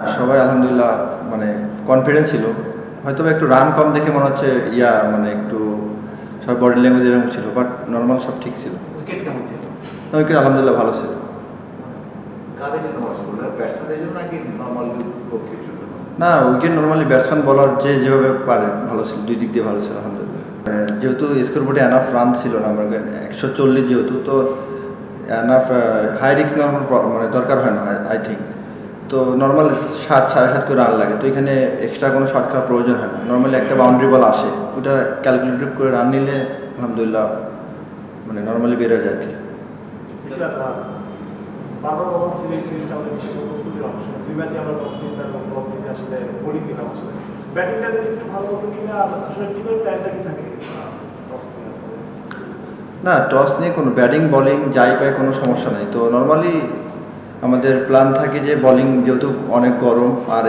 সবাই আলহামদুলিল্লাহ মানে কনফিডেন্স ছিল। হয়তো একটু রান কম দেখে মনে হচ্ছে ইয়া মানে একটু সব বডি ল্যাঙ্গুয়েজ এরকম ছিল বাট নর্মাল সব ঠিক ছিল। উইকেট উইকেট আলহামদুলিল্লাহ ভালো ছিল। না উইকেট নর্মালি ব্যাটসম্যান বলার যে যেভাবে পারে ভালো ছিল দুই দিক দিয়ে ভালো ছিল আলহামদুলিল্লাহ। যেহেতু স্কোর বোর্ডে এনাফ রান ছিল না আমার একশো চল্লিশ যেহেতু তো এনাফ হাই রিক্স নর্মাল মানে দরকার হয় না আই থিঙ্ক তো নর্মাল সাত সাড়ে সাত করে রান লাগে। তো এখানে এক্সট্রা কোনো শর্ট খেলার প্রয়োজন হয় না। নর্মালি একটা বাউন্ডারি বল আসে ওটা ক্যালকুলেটিভ করে রান নিলে আলহামদুলিল্লাহ মানে নর্মালি বেরোয় যায় আর কি। বারবার বলা হচ্ছিল এই সিরিজটা আমাদের বিশ্বকাপ প্রস্তুতির অংশ। দুই ম্যাচে আমরা টস জিতলাম এবং টস জিতে আসলে বোলিং দিলাম আসলে। ব্যাটিংটা যদি একটু ভালো হতো কিনা আসলে টিমের প্ল্যানটা কি থাকে? না টস নিয়ে কোনো ব্যাটিং বলিং যাই পায় কোনো সমস্যা নাই। তো নর্মালি আমাদের প্ল্যান থাকে যে বলিং যেহেতু অনেক গরম আর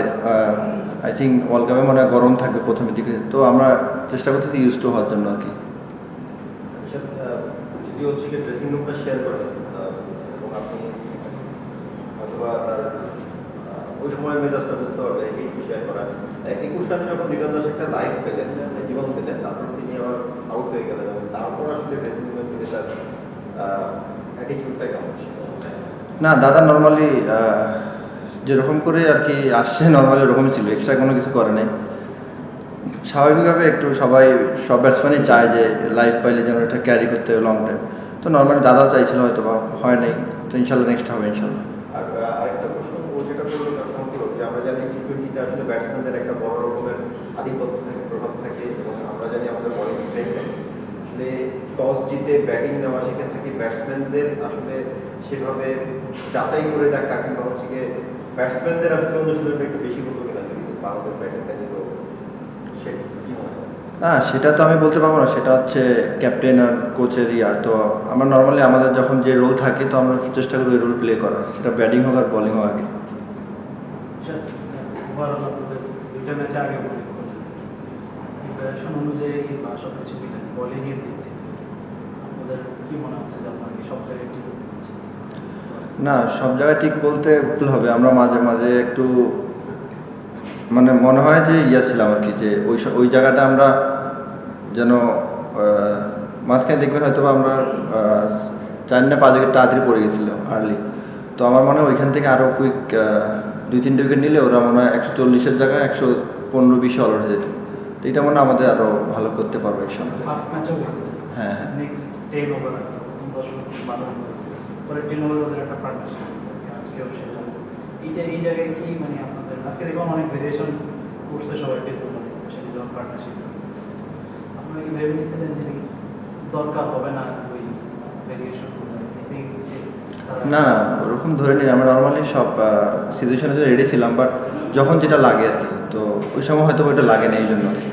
আই থিঙ্ক ওয়ার্ল্ড কাপে মনে হয় গরম থাকবে প্রথমের দিকে। তো আমরা চেষ্টা করতেছি ইউজ টু হওয়ার জন্য আর কি। শেয়ার শেয়ার করা। একটা লাইফ পেলেন জীবন পেলেন, তারপর তিনি আবার আউট হয়ে গেলেন তারপর আসলে ড্রেসিং ফিরে তার কেমন না, দাদা নর্মালি যেরকম করে আর কি আসছে নর্মালি ওরকমই ছিল। এক্সট্রা কোনো কিছু করে নাই। স্বাভাবিকভাবে একটু সবাই, সব ব্যাটসম্যানই চায় যে লাইফ পাইলে যেন এটা ক্যারি করতে হবে লং টাইম তো নর্মালি দাদাও চাইছিল হয়তো বা হয় নাই। তো ইনশাল্লাহ নেক্সট হবে, ইনশাল্লাহ। আর আরেকটা প্রশ্ন যে আমরা জানি আসলে ব্যাটসম্যানদের একটা বড় আধিপত্য থাকে আমরা জানি আমাদের টস জিতে ব্যাটিং নেওয়া সেক্ষেত্রে কি ব্যাটসম্যানদের আসলে সেভাবে যাচাই করে দেখা কিংবা হচ্ছে গিয়ে ব্যাটসম্যানদের আসলে অনুশীলনটা একটু বেশি হতো কিনা যদি বাংলাদেশ ব্যাটিংটা নিত সে কি মনে হয়? না সেটা তো আমি বলতে পারব না সেটা হচ্ছে ক্যাপ্টেন আর কোচের ইয়া তো আমরা নর্মালি আমাদের যখন যে রোল থাকে তো আমরা চেষ্টা করি ওই রোল প্লে করার সেটা ব্যাটিং হোক আর বোলিং হোক আগে। করলেন। অনুযায়ী বা সব কিছু দিলেন বোলিংয়ের দিক থেকে আপনাদের কি মনে হচ্ছে যে আপনার সব জায়গায় না সব জায়গায় ঠিক বলতে ভুল হবে। আমরা মাঝে মাঝে একটু মানে মনে হয় যে ইয়া ছিলাম আর কি যে ওই ওই জায়গাটা আমরা যেন মাঝখানে দেখবেন হয়তো বা আমরা চার না পাঁচ উইকেট তাড়াতাড়ি পড়ে গেছিল আর্লি তো আমার মনে হয় ওইখান থেকে আরও কুইক দুই তিনটে উইকেট নিলে ওরা মনে হয় একশো চল্লিশের জায়গায় একশো পনেরো বিশে অল হয়ে যেত। তো এটা মনে হয় আমাদের আরও ভালো করতে পারবে এই সামনে হ্যাঁ হ্যাঁ। পরে টেন ওদের একটা পার্টনারশিপ আজকেও সেটা। এইটা এই জায়গায় কি মানে আপনাদের? আজকে দেখলাম অনেক ভেরিয়েশন করছে সবাই ওভার স্পেশালি যখন পার্টনারশিপ আপনারা কি ভেবে নিচ্ছিলেন যে দরকার হবে না ওই ভেরিয়েশন না না ওরকম ধরে নিন আমরা নর্মালি সব সিচুয়েশনের জন্য রেডি ছিলাম বাট যখন যেটা লাগে আর কি তো ওই সময় হয়তো ওইটা লাগে না এই জন্য আর কি।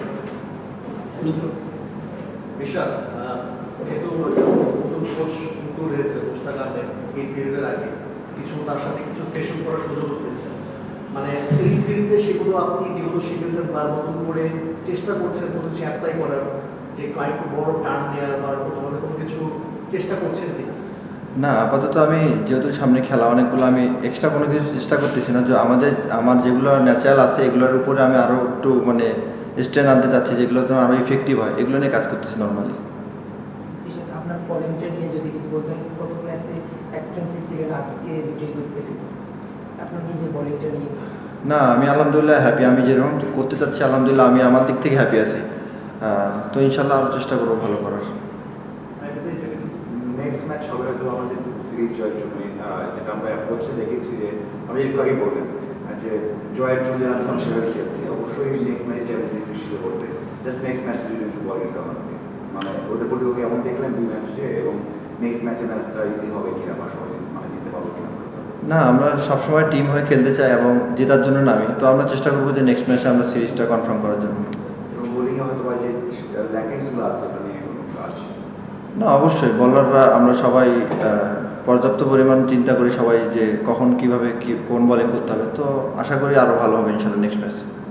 বিশাল যেহেতু নতুন হয়েছে মুস্তাকামে এই সিরিজের আগে। কিছু তার সাথে কিছু সেশন করার সুযোগ পেয়েছেন মানে এই সিরিজে সেগুলো আপনি যেগুলো শিখেছেন বা নতুন করে চেষ্টা করছেন, কোনো কিছু অ্যাপ্লাই করার, যে একটু বড় টার্ন নেওয়ার বা তোমাদের কোনো কিছু চেষ্টা করছেন কিনা? না, আপাতত আমি যেহেতু সামনে খেলা, অনেকগুলো আমি এক্সট্রা কোনো কিছু চেষ্টা করতেছি না। যে আমাদের, আমার যেগুলো ন্যাচারাল আছে, এগুলোর উপরে আমি আরও একটু মানে স্ট্রেন আনতে চাচ্ছি যেগুলো আরও ইফেক্টিভ হয়, এগুলো নিয়ে কাজ করতেছি নর্মালি আপনার নিয়ে যদি কিছু বলতেন প্রথম ম্যাচে এক্সপেন্সিভ ছিলেন আজকে দুটোই উইকেট পেলেন আপনার নিজের বলিংটা নিয়ে? না আমি আলহামদুলিল্লাহ হ্যাপি আমি যেরকম করতে চাচ্ছি আলহামদুলিল্লাহ আমি আমার দিক থেকে হ্যাপি আছি। তো ইনশাল্লাহ আরও চেষ্টা করব ভালো করার। নেক্সট ম্যাচ হবে হয়তো আমাদের সিরিজ জয়ের জন্য। যেটা আমরা অ্যাপ্রোচে দেখেছি যে আমি একটু আগে বললেন যে জয়ের জন্য আছে আমি সেভাবে খেলছি। অবশ্যই নেক্সট ম্যাচে সিরিজ নিশ্চিত করতে জাস্ট নেক্সট ম্যাচ যদি বলেন আমাকে মানে ওদের প্রতি এমন দেখলেন দুই ম্যাচে এবং নেক্সট ম্যাচে ম্যাচটা ইজি হবে কিনা বা সবাই মানে জিততে পারব কিনা। না আমরা সবসময় টিম হয়ে খেলতে চাই এবং জেতার জন্য নামি। তো আমরা চেষ্টা করব যে নেক্সট ম্যাচে আমরা সিরিজটা কনফার্ম করার জন্য। না অবশ্যই। বলাররা আমরা সবাই পর্যাপ্ত পরিমাণ চিন্তা করি সবাই যে কখন কীভাবে কি কোন বলিং করতে হবে। তো আশা করি আরও ভালো হবে ইনশাল্লাহ নেক্সট ম্যাচ